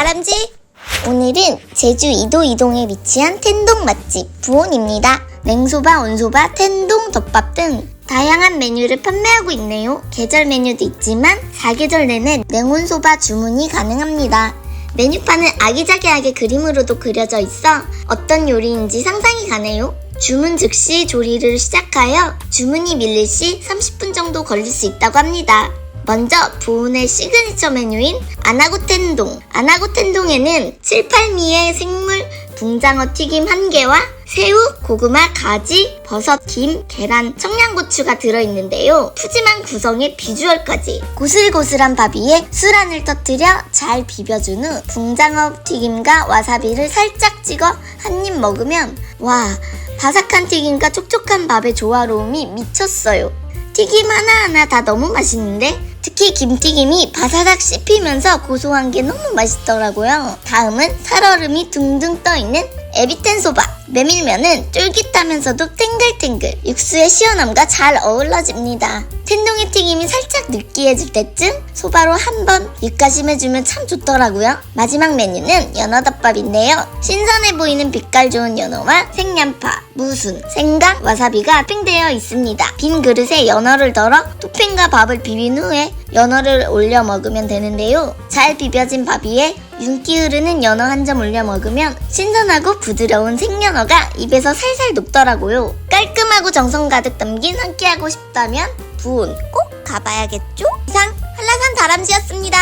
다람쥐! 오늘은 제주 이도 이동에 위치한 텐동 맛집 부온입니다. 냉소바, 온소바, 텐동 덮밥 등 다양한 메뉴를 판매하고 있네요. 계절 메뉴도 있지만 사계절 내내 냉온소바 주문이 가능합니다. 메뉴판은 아기자기하게 그림으로도 그려져 있어 어떤 요리인지 상상이 가네요. 주문 즉시 조리를 시작하여 주문이 밀릴 시 30분 정도 걸릴 수 있다고 합니다. 먼저 부운의 시그니처 메뉴인 아나고텐동. 아나고텐동에는 7, 8미의 생물 붕장어 튀김 1개와 새우, 고구마, 가지, 버섯, 김, 계란, 청양고추가 들어있는데요. 푸짐한 구성의 비주얼까지. 고슬고슬한 밥 위에 술안을 터뜨려 잘 비벼준 후 붕장어 튀김과 와사비를 살짝 찍어 한 입 먹으면 와 바삭한 튀김과 촉촉한 밥의 조화로움이 미쳤어요. 튀김 하나하나 다 너무 맛있는데 특히 김튀김이 바사삭 씹히면서 고소한 게 너무 맛있더라고요. 다음은 살얼음이 둥둥 떠있는 에비텐 소바. 메밀면은 쫄깃하면서도 탱글탱글 육수의 시원함과 잘 어우러집니다. 텐동의 튀김이 살짝 느끼해질 때쯤 소바로 한번 입가심해주면 참 좋더라고요. 마지막 메뉴는 연어덮밥인데요. 신선해 보이는 빛깔 좋은 연어와 생양파, 무순, 생강, 와사비가 토핑되어 있습니다. 빈 그릇에 연어를 덜어 토핑과 밥을 비빈 후에 연어를 올려 먹으면 되는데요. 잘 비벼진 밥 위에 윤기 흐르는 연어 한 점 올려 먹으면 신선하고 부드러운 생연어가 입에서 살살 녹더라고요. 깔끔하고 정성 가득 담긴 한 끼 하고 싶다면 부은 꼭 가봐야겠죠? 이상 한라산 다람쥐였습니다.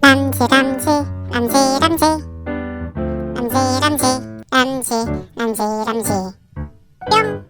람쥐 람쥐 람쥐 람쥐 람쥐 람쥐 람쥐 람쥐 람쥐 뿅